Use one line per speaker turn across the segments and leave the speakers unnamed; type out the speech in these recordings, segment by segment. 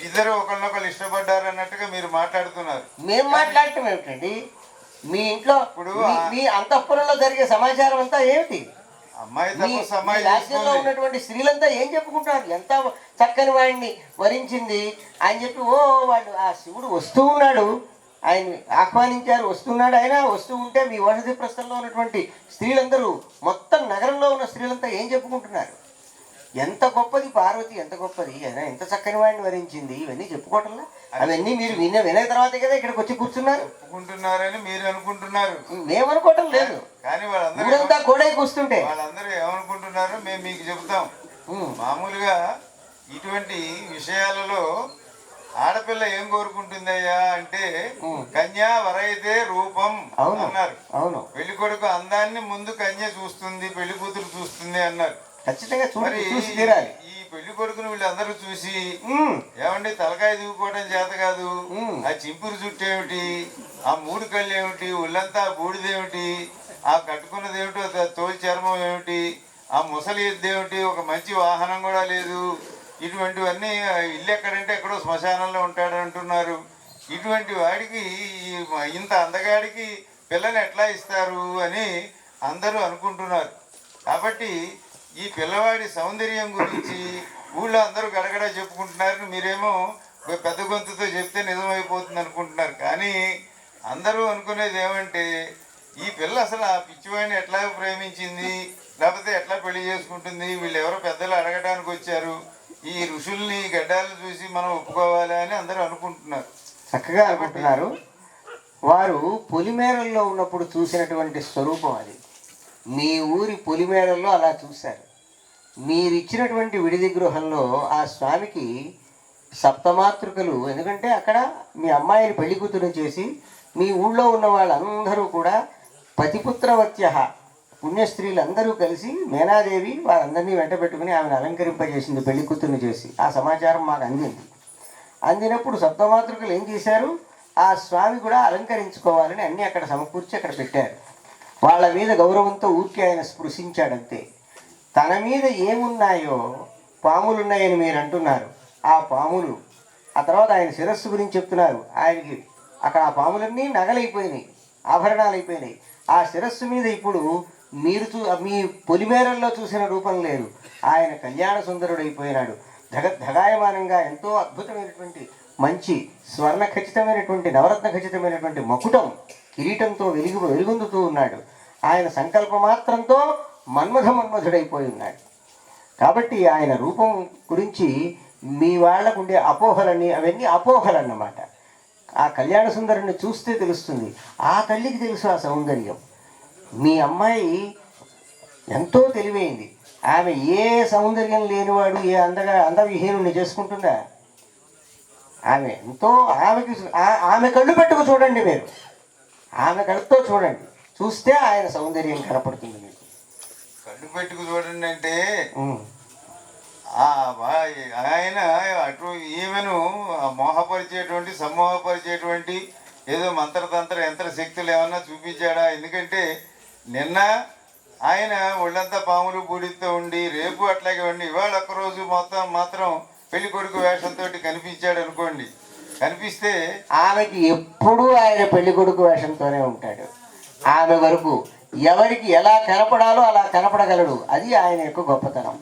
ఇద్దరు ఒకళ్ళొకళ్ళు ఇష్టపడ్డారు అన్నట్టుగా మీరు మాట్లాడుతున్నారు.
మేము మాట్లాడటం ఏమిటండి? మీ ఇంట్లో
ఇప్పుడు
మీ- అంతఃపురంలో జరిగే సమాచారం అంతా ఏమిటి?
అమ్మాయి తప్ప
రాజ్యంలో ఉన్నటువంటి స్త్రీలంతా ఏం చెప్పుకుంటారు? ఎంత చక్కని వాడిని వరించింది అని చెప్పి ఓ వాళ్ళు ఆ శివుడు వస్తూ ఉన్నాడు. ఆయన ఆహ్వానించారు వస్తున్నాడు. ఆయన వస్తూ ఉంటే మీ వసతి ప్రస్థంలో ఉన్నటువంటి స్త్రీలందరూ మొత్తం నగరంలో ఉన్న స్త్రీలంతా ఏం చెప్పుకుంటున్నారు? ఎంత గొప్పది పార్వతి ఎంత గొప్పది? అయినా ఎంత చక్కని వాడిని వరించింది? ఇవన్నీ చెప్పుకోవటంలా? అవన్నీ మీరు విన్న వినే తర్వాతే కదా ఇక్కడికి వచ్చి కూర్చున్నారు?
ఒప్పుకుంటున్నారని మీరు అనుకుంటున్నారు.
మేమనుకోవటం లేదు.
కానీ వాళ్ళందరూ
కోడై కూస్తుంటే.
వాళ్ళందరూ ఏమనుకుంటున్నారో మేము మీకు చెబుతాం
ఉమ్.
మామూలుగా ఇటువంటి విషయాలలో ఆడపిల్ల ఏం కోరుకుంటుందయ్యా అంటే. కన్యా వరైతే రూపం
అవును.
అన్నారు.
అవును.
పెళ్ళి కొడుకు అందాన్ని ముందు కన్య చూస్తుంది పెళ్ళి కూతురు చూస్తుంది అన్నారు.
ఖచ్చితంగా
మరి
చూసి చూసి తీరాలి.
ఈ పెళ్ళి కొడుకును వీళ్ళందరూ చూసి ఏమండి తలకాయ దిగుకోవడం చేత కాదు. ఆ చింపురు చుట్టూ ఏమిటి ఆ మూడు కళ్ళు ఏమిటి ఒళ్ళంతా బూడిదేమిటి ఆ కట్టుకున్నది ఏమిటో తోలు చర్మం ఏమిటి ఆ ముసలి ఎద్దు ఏమిటి ఒక మంచి వాహనం కూడా లేదు. ఇటువంటివన్నీ ఇల్లు ఎక్కడంటే ఎక్కడో శ్మశానంలో ఉంటాడు అంటున్నారు. ఇటువంటి వాడికి ఇంత అందగాడికి పిల్లని ఎట్లా ఇస్తారు అని అందరూ అనుకుంటున్నారు. కాబట్టి ఈ పిల్లవాడి సౌందర్యం గురించి ఊళ్ళో అందరూ గడగడ చెప్పుకుంటున్నారు మీరేమో పెద్ద గొంతుతో చెప్తే నిజమైపోతుంది అనుకుంటున్నారు. కానీ అందరూ అనుకునేది ఏమంటే ఈ పిల్ల అసలు ఆ పిచ్చివాడిని ఎట్లా ప్రేమించింది? లేకపోతే ఎట్లా పెళ్ళి చేసుకుంటుంది? వీళ్ళు ఎవరో పెద్దలు అడగడానికి వచ్చారు. ఈ ఋషుల్ని గడ్డాలు చూసి మనం ఒప్పుకోవాలి అని అందరూ అనుకుంటున్నారు.
చక్కగా అనుకుంటున్నారు. వారు పొలిమేరల్లో ఉన్నప్పుడు చూసినటువంటి స్వరూపం అది. మీ ఊరి పొలిమేరల్లో అలా చూశారు. మీరు ఇచ్చినటువంటి విడిది గృహంలో ఆ స్వామికి సప్తమాతృకలు. ఎందుకంటే అక్కడ మీ అమ్మాయిని పెళ్ళి కూతురు చేసి మీ ఊళ్ళో ఉన్న వాళ్ళందరూ కూడా పతిపుత్రవత్య పుణ్యస్త్రీలందరూ కలిసి మేనాదేవి వారందరినీ వెంట పెట్టుకుని ఆమెను అలంకరింపజేసింది పెళ్ళి కూతురుని చేసి. ఆ సమాచారం మాకు అందింది. అందినప్పుడు సప్తమాతృకలు ఏం చేశారు? ఆ స్వామి కూడా అలంకరించుకోవాలని అన్నీ అక్కడ సమకూర్చి అక్కడ పెట్టారు. వాళ్ళ మీద గౌరవంతో ఊరికే ఆయన స్పృశించాడంతే. తన మీద ఏమున్నాయో పాములు ఉన్నాయని మీరు అంటున్నారు. ఆ పాములు. ఆ తర్వాత ఆయన శిరస్సు గురించి చెప్తున్నారు. ఆయనకి అక్కడ ఆ పాములన్నీ నగలైపోయినాయి ఆభరణాలు అయిపోయినాయి ఆ శిరస్సు మీద ఇప్పుడు మీరు చూ మీ పొలిమేరల్లో చూసిన రూపం లేదు. ఆయన కళ్యాణ సుందరుడైపోయినాడు. ధగ ధగాయమానంగా ఎంతో అద్భుతమైనటువంటి మంచి స్వర్ణ ఖచ్చితమైనటువంటి నవరత్న ఖచ్చితమైనటువంటి మకుటం. కిరీటంతో వెలుగు వెలుగొందుతూ ఉన్నాడు. ఆయన సంకల్ప మాత్రంతో మన్మథ మన్మధుడైపోయి ఉన్నాడు. కాబట్టి ఆయన రూపం గురించి మీ వాళ్ళకు ఉండే అపోహలన్నీ అవన్నీ అపోహలు అన్నమాట ఆ కళ్యాణ సుందరుని చూస్తే తెలుస్తుంది. ఆ తల్లికి తెలుసు ఆ సౌందర్యం. మీ అమ్మాయి ఎంతో తెలివైంది. ఆమె ఏ సౌందర్యం లేనివాడు ఏ అందగా అందవిహీనుని చేసుకుంటుందా? ఆమె ఎంతో ఆమెకి ఆమె కళ్ళు పెట్టుకు చూడండి మీరు. ఆమె కళ్ళతో చూడండి. చూస్తే ఆయన సౌందర్యం కనపడుతుంది మీకు.
కళ్ళు పెట్టుకు చూడండి అంటే ఆయన అటు ఈమెను మోహపరిచేటువంటి సమ్మోహపరిచేటువంటి ఏదో మంత్రతంత్ర యంత్ర శక్తులు ఏమన్నా చూపించాడా? ఎందుకంటే నిన్న ఆయన ఒళ్ళంతా పాములు బూడితో ఉండి రేపు అట్లాగే ఉండి ఇవాళ ఒక్కరోజు మొత్తం మాత్రం పెళ్ళి కొడుకు వేషంతో కనిపించాడు అనుకోండి. కనిపిస్తే
ఆమెకి ఎప్పుడూ ఆయన పెళ్ళి కొడుకు వేషంతోనే ఉంటాడు. ఆమె వరకు ఎవరికి ఎలా కనపడాలో అలా కనపడగలడు. అది ఆయన యొక్క గొప్పతనం.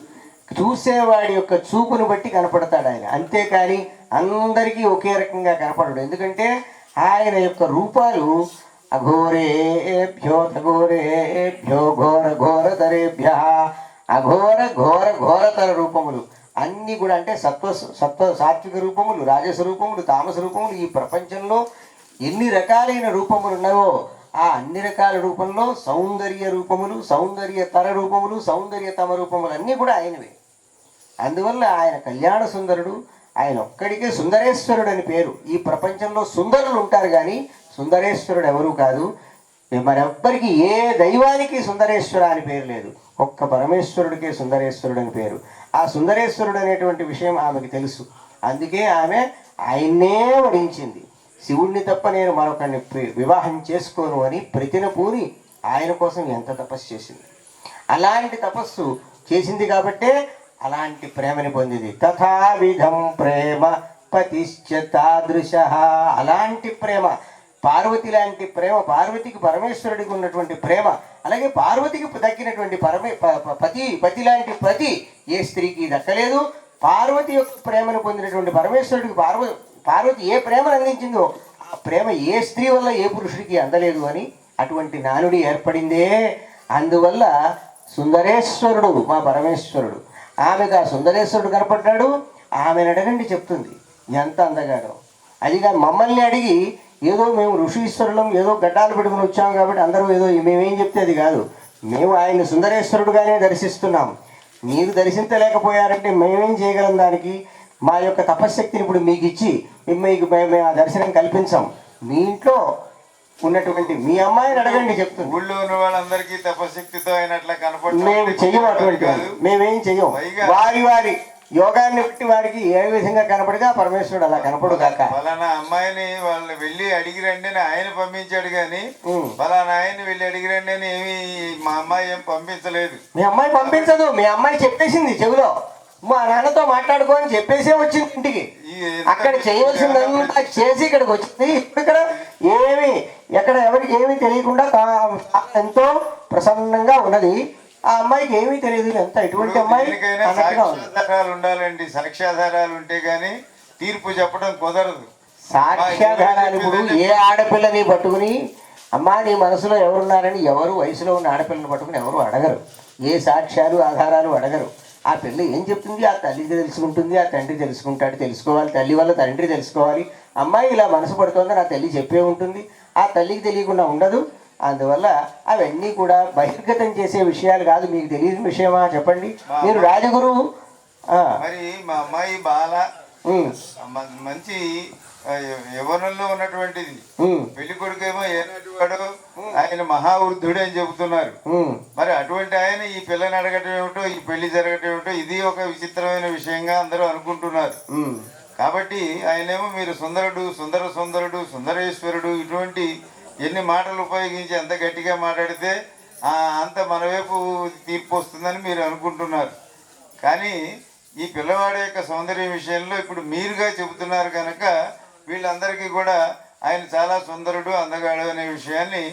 చూసేవాడి యొక్క చూపును బట్టి కనపడతాడు ఆయన. అంతేకాని అందరికీ ఒకే రకంగా కనపడడు. ఎందుకంటే ఆయన యొక్క రూపాలు అఘోరేభ్యో ఘోరేభ్యో ఘోర ఘోరతరేభ్య అఘోర ఘోర ఘోరతర రూపములు కూడా అంటే సత్వ సత్వ సాత్విక రూపములు రాజస రూపములు తామస రూపములు ఈ ప్రపంచంలో ఎన్ని రకాలైన రూపములు ఉన్నాయో ఆ అన్ని రకాల రూపంలో సౌందర్య రూపములు సౌందర్య తర రూపములు సౌందర్య తమ రూపములు అన్నీ కూడా ఆయనవే. అందువల్ల ఆయన కళ్యాణ సుందరుడు ఆయన ఒక్కడికే సుందరేశ్వరుడు అని పేరు. ఈ ప్రపంచంలో సుందరులు ఉంటారు కానీ సుందరేశ్వరుడు ఎవరూ కాదు. మరెవ్వరికి ఏ దైవానికి సుందరేశ్వర అని పేరు లేదు. ఒక్క పరమేశ్వరుడికే సుందరేశ్వరుడు అని పేరు. ఆ సుందరేశ్వరుడు అనేటువంటి విషయం ఆమెకు తెలుసు. అందుకే ఆమె ఆయన్నే వడించింది శివుణ్ణి తప్ప నేను మరొకరిని వివాహం చేసుకోను అని ప్రతిన పూరి ఆయన కోసం ఎంత తపస్సు చేసింది. అలాంటి తపస్సు చేసింది కాబట్టే అలాంటి ప్రేమని పొందింది. తథావిధం ప్రేమ పతిశ్చ తాదృశ. అలాంటి ప్రేమ పార్వతి లాంటి ప్రేమ పార్వతికి పరమేశ్వరుడికి ఉన్నటువంటి ప్రేమ అలాగే పార్వతికి దక్కినటువంటి పరమే ప- పతి పతి లాంటి ప్రతి ఏ స్త్రీకి దక్కలేదు. పార్వతి యొక్క ప్రేమను పొందినటువంటి పరమేశ్వరుడికి పార్వ పార్వతి ఏ ప్రేమను అందించిందో ఆ ప్రేమ ఏ స్త్రీ వల్ల ఏ పురుషుడికి అందలేదు అని అటువంటి నానుడి ఏర్పడిందే. అందువల్ల సుందరేశ్వరుడు మా పరమేశ్వరుడు ఆమెకు ఆ సుందరేశ్వరుడు కనపడ్డాడు. ఆమెను అడగండి చెప్తుంది ఎంత అందగాడో. అది కాదు మమ్మల్ని అడిగి ఏదో మేము ఋషీశ్వరులం ఏదో గడ్డాలు పెట్టుకుని వచ్చాం కాబట్టి అందరూ ఏదో మేమేం చెప్తే అది కాదు. మేము ఆయన సుందరేశ్వరుడుగానే దర్శిస్తున్నాం. మీరు దర్శించలేకపోయారంటే మేమేం చేయగలం దానికి? మా యొక్క తపశ్శక్తిని ఇప్పుడు మీకు ఇచ్చి మీకు మేము ఆ దర్శనం కల్పించాం. మీ ఇంట్లో ఉన్నటువంటి మీ అమ్మాయిని అడగండి చెప్తుంది
ఊళ్ళో ఉన్న వాళ్ళందరికీ తపశక్తితో అయినట్లా
మేము చెయ్యం అటువంటి మేమేం చెయ్యం వారి వారి యోగాన్ని బట్టి వారికి ఏ విధంగా కనపడితే ఆ పరమేశ్వరుడు అలా కనపడు కాక.
ఫలానా అమ్మాయిని వాళ్ళు వెళ్ళి అడిగి రండి అని ఆయన పంపించాడు కానీ. ఫలానా ఆయన్ని వెళ్ళి అడిగి రండి అని ఏమి మా అమ్మాయి ఏం పంపించలేదు.
మీ అమ్మాయి పంపించదు మీ అమ్మాయి చెప్పేసింది చెవిలో. మా నాన్నతో మాట్లాడుకో అని చెప్పేసే వచ్చింది ఇంటికి. అక్కడ చేయవలసిందంతా చేసి ఇక్కడికి వచ్చింది. ఇక్కడ ఏమి ఎక్కడ ఎవరికి ఏమీ తెలియకుండా ఎంతో ప్రసన్నంగా ఉన్నది. ఆ అమ్మాయికి ఏమీ తెలియదు ఎంత ఎటువంటి అమ్మాయి
సాక్ష్యాధారాలు ఉండాలండి. సాక్ష్యాధారాలు ఉంటే గానీ తీర్పు చెప్పడం కుదరదు.
సాక్ష్యాధారాలు ఇప్పుడు ఏ ఆడపిల్లని పట్టుకుని అమ్మా నీ మనసులో ఎవరున్నారని ఎవరు వయసులో ఉన్న ఆడపిల్లని పట్టుకుని ఎవరు అడగరు. ఏ సాక్ష్యాలు ఆధారాలు అడగరు. ఆ పిల్ల ఏం చెప్తుంది? ఆ తల్లికి తెలుసుకుంటుంది ఆ తండ్రి తెలుసుకుంటాడు. తెలుసుకోవాలి. తల్లి వల్ల తండ్రి తెలుసుకోవాలి. అమ్మాయి ఇలా మనసు పడుతోందని ఆ తల్లి చెప్పే ఉంటుంది. ఆ తల్లికి తెలియకుండా ఉండదు. అందువల్ల అవన్నీ కూడా బహిర్గతం చేసే విషయాలు కాదు. మీకు తెలియని విషయమా? చెప్పండి. మీరు రాజగురువు
మరి మా అమ్మాయి బాల. మంచి ఆ, యవ్వనంలో ఉన్నటువంటిది. పెళ్ళి కొడుకేమో ఏనాటి వాడు? ఆయన మహావృద్ధుడు అని చెబుతున్నారు. మరి అటువంటి ఆయన ఈ పిల్లని అడగటం ఏమిటో ఈ పెళ్ళి జరగటం ఏమిటో ఇది ఒక విచిత్రమైన విషయంగా అందరూ అనుకుంటున్నారు. కాబట్టి ఆయనేమో మీరు సుందరుడు సుందర సుందరుడు సుందరేశ్వరుడు ఇటువంటి ఎన్ని మాటలు ఉపయోగించి ఎంత గట్టిగా మాట్లాడితే అంత మన వైపు తీర్పు వస్తుందని మీరు అనుకుంటున్నారు. కానీ ఈ పిల్లవాడి యొక్క సౌందర్యం విషయంలో ఇప్పుడు మీరుగా చెబుతున్నారు కనుక వీళ్ళందరికీ కూడా ఆయన చాలా సుందరుడు అందగాడు అనే విషయాన్ని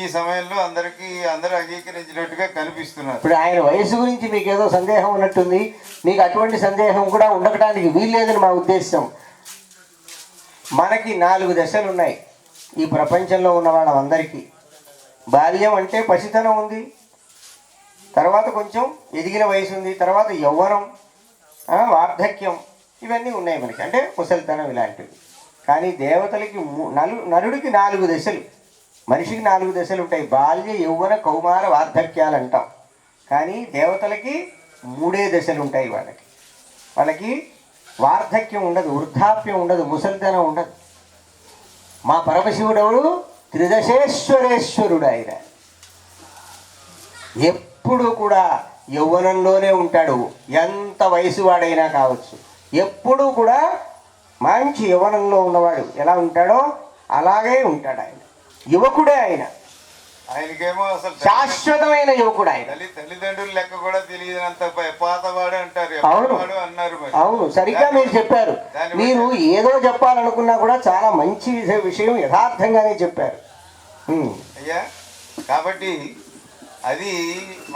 ఈ సమయంలో అందరికీ అందరూ అంగీకరించినట్టుగా కనిపిస్తున్నారు.
ఇప్పుడు ఆయన వయసు గురించి మీకు ఏదో సందేహం ఉన్నట్టుంది. మీకు అటువంటి సందేహం కూడా ఉండటానికి వీల్లేదని మా ఉద్దేశం. మనకి నాలుగు దశలు ఉన్నాయి ఈ ప్రపంచంలో ఉన్న వాళ్ళందరికీ. బాల్యం అంటే పసితనం ఉంది. తర్వాత కొంచెం ఎదిగిన వయసు ఉంది. తర్వాత యవ్వనం వార్ధక్యం ఇవన్నీ ఉన్నాయి మనకి. అంటే ముసలితనం ఇలాంటివి. కానీ దేవతలకి నలు నరుడికి నాలుగు దశలు. మనిషికి నాలుగు దశలు ఉంటాయి. బాల్య యౌవన కౌమార వార్ధక్యాలు అంటాం కానీ దేవతలకి మూడే దశలు ఉంటాయి వాళ్ళకి. వాళ్ళకి వార్ధక్యం ఉండదు వృద్ధాప్యం ఉండదు ముసలితనం ఉండదు. మా పరమశివుడవుడు? త్రిదశేశ్వరేశ్వరుడు ఆయన ఎప్పుడు కూడా యవ్వనంలోనే ఉంటాడు. ఎంత వయసు వాడైనా కావచ్చు. ఎప్పుడూ కూడా మంచి యవ్వనంలో ఉన్నవాడు ఎలా ఉంటాడో అలాగే ఉంటాడు ఆయన. యువకుడే ఆయన.
ఆయనకేమో అసలు
శాశ్వతమైన యువకుడు ఆయన.
తల్లి తల్లిదండ్రులు లెక్క కూడా తెలియనంత ప- పాతవాడు అంటారు.
అవును.
అన్నారు
అవును. సరిగ్గా మీరు చెప్పారు. మీరు ఏదో చెప్పాలనుకున్నా కూడా చాలా మంచి విష- విషయం యథార్థంగానే చెప్పారు.
అయ్యా కాబట్టి అది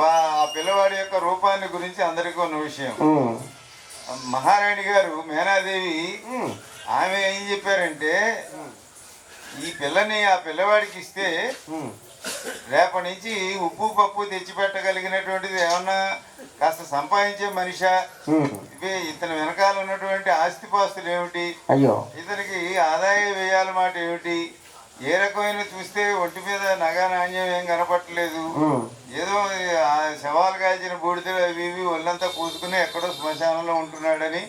ఆ పిల్లవాడి యొక్క రూపాన్ని గురించి అందరికీ ఉన్న విషయం. మహారాణి గారు మేనాదేవి ఆమె ఏం చెప్పారంటే ఈ పిల్లని ఆ పిల్లవాడికి ఇస్తే రేపటి నుంచి ఉప్పు పప్పు తెచ్చిపెట్టగలిగినటువంటిది ఏమన్నా కాస్త సంపాదించే మనిషా? ఇతని వెనకాల ఉన్నటువంటి ఆస్తిపాస్తులు ఏమిటి?
అయ్యో.
ఇతనికి ఆదాయ వ్యయాల మాట ఏమిటి? ఏ రకమైన చూస్తే ఒంటి మీద నగ నాణ్యం ఏం కనపట్టలేదు ఏదో శవాలు కాల్చిన బూడిదలు అవి ఇవి ఒళ్ళంతా పూసుకుని ఎక్కడో శ్మశానంలో ఉంటున్నాడని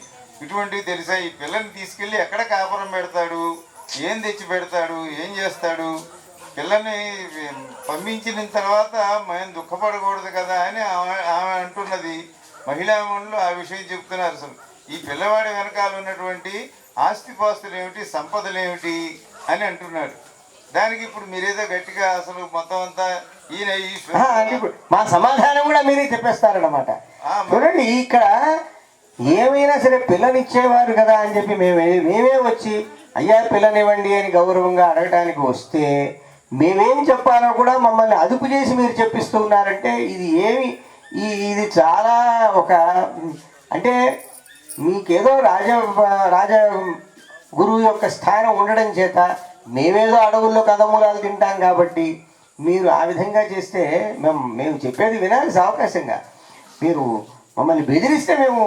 ఇటువంటివి తెలిసా ఈ పిల్లని తీసుకెళ్ళి ఎక్కడ కాపురం పెడతాడు? ఏం తెచ్చి పెడతాడు? ఏం చేస్తాడు? పిల్లని పంపించిన తర్వాత మేము దుఃఖపడకూడదు కదా అని ఆమె ఆమె అంటున్నది. మహిళామణులు ఆ విషయం చెప్తున్నారు అసలు. ఈ పిల్లవాడి వెనకాల ఉన్నటువంటి ఆస్తిపాస్తులు ఏమిటి సంపదలు ఏమిటి అని అంటున్నారు దానికి ఇప్పుడు మీరేదో గట్టిగా అసలు మొత్తం అంతా ఈయన
మా సమాధానం కూడా మీరే చెప్పేస్తారన్నమాట.
మరి-
చూడండి ఇక్కడ ఏమైనా సరే పిల్లనిచ్చేవారు కదా అని చెప్పి మేమే మేమే వచ్చి అయ్యా పిల్లనివ్వండి అని గౌరవంగా అడగటానికి వస్తే మేమేం చెప్పాలో కూడా మమ్మల్ని అదుపు చేసి మీరు చెప్పిస్తూ ఉన్నారంటే ఇది ఏమి ఈ ఇది చాలా ఒక అంటే మీకేదో రాజ రాజ గురువు యొక్క స్థానం ఉండడం చేత మేమేదో అడవుల్లో కదమూలాలు తింటాం కాబట్టి మీరు ఆ విధంగా చేస్తే మేము మేము చెప్పేది వినాలి అవకాశంగా. మీరు మమ్మల్ని బెదిరిస్తే మేము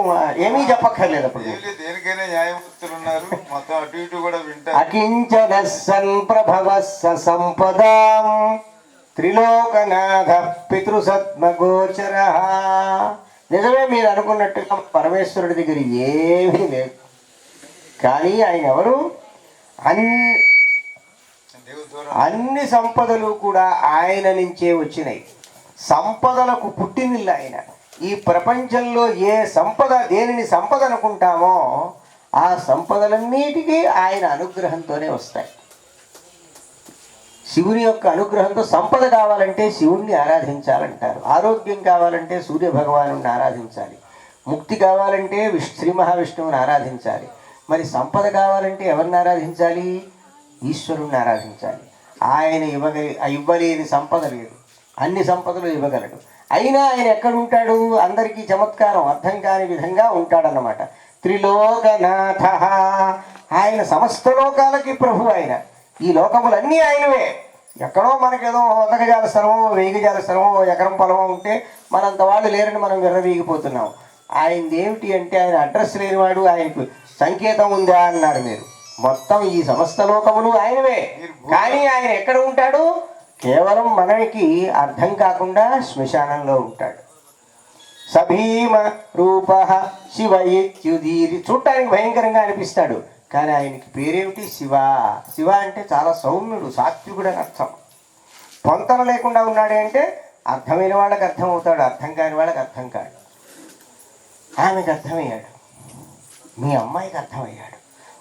ఏమీ చెప్పక్కర్లేదు అప్పుడు.
దేనికైనా న్యాయమూర్తులు ఉన్నారు మొత్తం అటు ఇటు కూడా వింటారు.
అకించన సన్ ప్రభవ సంపదాం. త్రిలోకనాథ పితృసత్మగోచర నిజమే మీరు అనుకున్నట్టుగా పరమేశ్వరుడి దగ్గర ఏమీ లేదు. కానీ ఆయన ఎవరు? అన్ని అన్ని సంపదలు కూడా ఆయన నుంచే వచ్చినాయి. సంపదలకు పుట్టినిల్లు ఆయన. ఈ ప్రపంచంలో ఏ సంపద దేనిని సంపద అనుకుంటామో ఆ సంపదలన్నిటికీ ఆయన అనుగ్రహంతోనే వస్తాయి. శివుని యొక్క అనుగ్రహంతో సంపద కావాలంటే శివుణ్ణి ఆరాధించాలంటారు. ఆరోగ్యం కావాలంటే సూర్య భగవాను ఆరాధించాలి. ముక్తి కావాలంటే విష్ శ్రీ మహావిష్ణువుని ఆరాధించాలి. మరి సంపద కావాలంటే ఎవరిని ఆరాధించాలి? ఈశ్వరుణ్ణి ఆరాధించాలి. ఆయన ఇవ్వగ ఇవ్వలేని సంపద లేదు. అన్ని సంపదలు ఇవ్వగలడు. అయినా ఆయన ఎక్కడ ఉంటాడు అందరికీ చమత్కారం అర్థం కాని విధంగా ఉంటాడన్నమాట. త్రిలోకనాథ. ఆయన సమస్త లోకాలకి ప్రభు ఆయన. ఈ లోకములన్నీ ఆయనవే. ఎక్కడో మనకేదో వంద గజాల స్థలమో వెయ్యి గజాల స్థలమో ఎకరం పొలమో ఉంటే మనంత వాళ్ళు లేరని మనం విర్రవీగిపోతున్నాం. ఆయనది ఏమిటి అంటే ఆయన అడ్రస్ లేనివాడు ఆయనకు సంకేతం ఉందా అన్నారు మీరు. మొత్తం ఈ సమస్త లోకములు ఆయనవే. కానీ ఆయన ఎక్కడ ఉంటాడు? కేవలం మనకి అర్థం కాకుండా శ్మశానంలో ఉంటాడు. సభీమ రూప శివ ఇత్యుదీరి చూడటానికి భయంకరంగా అనిపిస్తాడు. కానీ ఆయనకి పేరేమిటి శివ? శివ అంటే చాలా సౌమ్యుడు సాత్వికుడు అని అర్థం. పొంతన లేకుండా ఉన్నాడే అంటే అర్థమైన వాళ్ళకి అర్థం అవుతాడు అర్థం కాని వాళ్ళకి అర్థం కాడు. ఆమెకు అర్థమయ్యాడు. మీ అమ్మాయికి అర్థమయ్యాడు.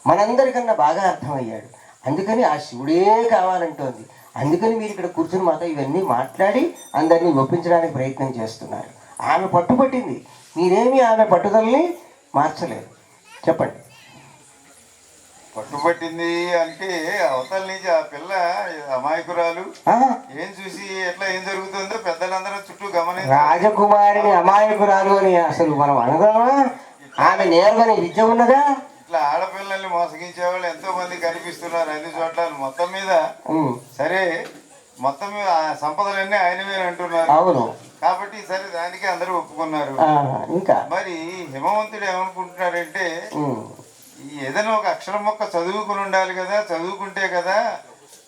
మనందరికన్నా బాగా అర్థమయ్యాడు. అందుకని ఆ శివుడే కావాలంటోంది. అందుకని మీరు ఇక్కడ కూర్చుని మాతో ఇవన్నీ మాట్లాడి అందరినీ ఒప్పించడానికి ప్రయత్నం చేస్తున్నారు. ఆమె పట్టుపట్టింది. మీరేమీ ఆమె పట్టుదలని మార్చలేరు చెప్పండి.
పట్టుబట్టింది అంటే అవతల నుంచి ఆ పిల్ల అమాయకురాలు. ఏం చూసి ఎట్లా ఏం జరుగుతుందో పెద్దలందరూ చుట్టూ గమనించారు.
రాజకుమారిని అమాయకురాలు అని అసలు మనం అనగలమా? ఆమె నేర్వని విద్య ఉన్నదా?
ఇట్లా ఆడపిల్లల్ని మోసగించే వాళ్ళు ఎంతో మంది కనిపిస్తున్నారు అన్ని చోట్ల. మొత్తం మీద సరే మొత్తం మీద ఆ సంపదలన్నీ ఆయనవే అంటున్నారు.
అవును.
కాబట్టి సరే దానికి అందరూ ఒప్పుకున్నారు.
ఇంకా.
మరి హిమవంతుడు ఈ ఏదైనా ఒక అక్షరం మొక్క చదువుకుని ఉండాలి కదా చదువుకుంటే కదా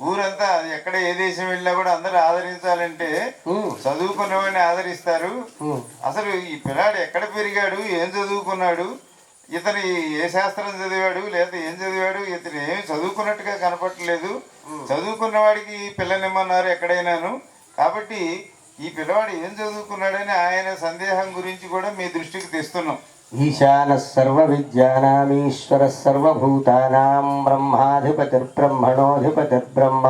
ఊరంతా అది ఎక్కడ ఏ దేశం వెళ్ళినా కూడా అందరూ ఆదరించాలంటే
ఉమ్,
చదువుకున్నవాడిని ఆదరిస్తారు. అసలు ఈ పిల్లాడు ఎక్కడ పెరిగాడు ఏం చదువుకున్నాడు ఇతను ఏ శాస్త్రం చదివాడు లేదా ఏం చదివాడు ఇతను ఏమి చదువుకున్నట్టుగా కనపట్లేదు చదువుకున్న వాడికి పిల్లనిమ్మన్నారు ఎక్కడైనాను. కాబట్టి ఈ పిల్లవాడు ఏం చదువుకున్నాడని ఆయన సందేహం గురించి కూడా మీ దృష్టికి తెస్తున్నాం.
ఈశాన సర్వ విద్యానామీశ్వర సర్వభూతానాం బ్రహ్మాధిపతిర్బ్రహ్మణోధిపతిర్బ్రహ్మ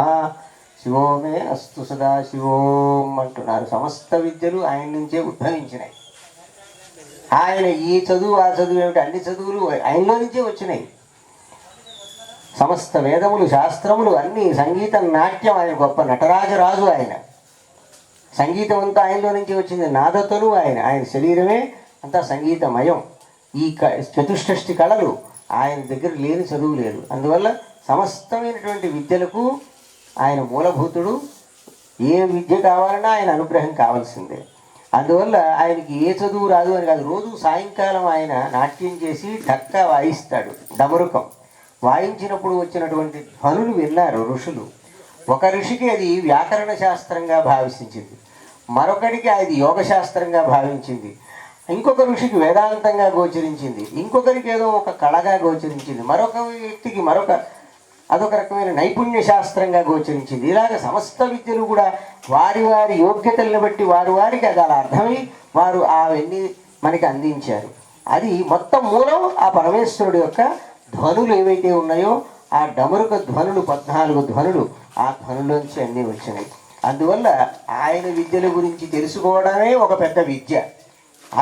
శివో మే అస్తు సదా శివోం అంటున్నారు. సమస్త విద్యలు ఆయన నుంచే ఉద్భవించినాయి ఆయన ఈ చదువు ఆ చదువు ఏమిటి? అన్ని చదువులు ఆయనలో నుంచే వచ్చినాయి. సమస్త వేదములు శాస్త్రములు అన్ని సంగీతం నాట్యం ఆయన గొప్ప నటరాజరాజు ఆయన. సంగీతం అంతా ఆయనలో నుంచి వచ్చింది. నాదతను ఆయన. ఆయన శరీరమే అంతా సంగీతమయం. ఈ క చతుష్షష్టి కళలు ఆయన దగ్గర లేని చదువు లేదు. అందువల్ల సమస్తమైనటువంటి విద్యలకు ఆయన మూలభూతుడు. ఏ విద్య కావాలన్నా ఆయన అనుగ్రహం కావాల్సిందే. అందువల్ల ఆయనకి ఏ చదువు రాదు అని కాదు. రోజు సాయంకాలం ఆయన నాట్యం చేసి ఢక్కా వాయిస్తాడు డమరుకం. వాయించినప్పుడు వచ్చినటువంటి ధ్వనులు విన్నారు ఋషులు. ఒక ఋషికి అది వ్యాకరణ శాస్త్రంగా భావించింది. మరొకడికి అది యోగ శాస్త్రంగా భావించింది. ఇంకొక ఋషికి వేదాంతంగా గోచరించింది. ఇంకొకరికి ఏదో ఒక కళగా గోచరించింది. మరొక వ్యక్తికి మరొక అదొక రకమైన నైపుణ్య శాస్త్రంగా గోచరించింది. ఇలాగ సమస్త విద్యలు కూడా వారి వారి యోగ్యతలను బట్టి వారి వారికి అది అలా అర్థమై వారు అవన్నీ మనకి అందించారు. అది మొత్తం మూలం ఆ పరమేశ్వరుడు యొక్క ధ్వనులు ఏవైతే ఉన్నాయో ఆ డమరుక ధ్వనులు పద్నాలుగు ధ్వనులు ఆ ధ్వనులోంచి అన్నీ వచ్చినాయి. అందువల్ల ఆయన విద్యల గురించి తెలుసుకోవడమే ఒక పెద్ద విద్య.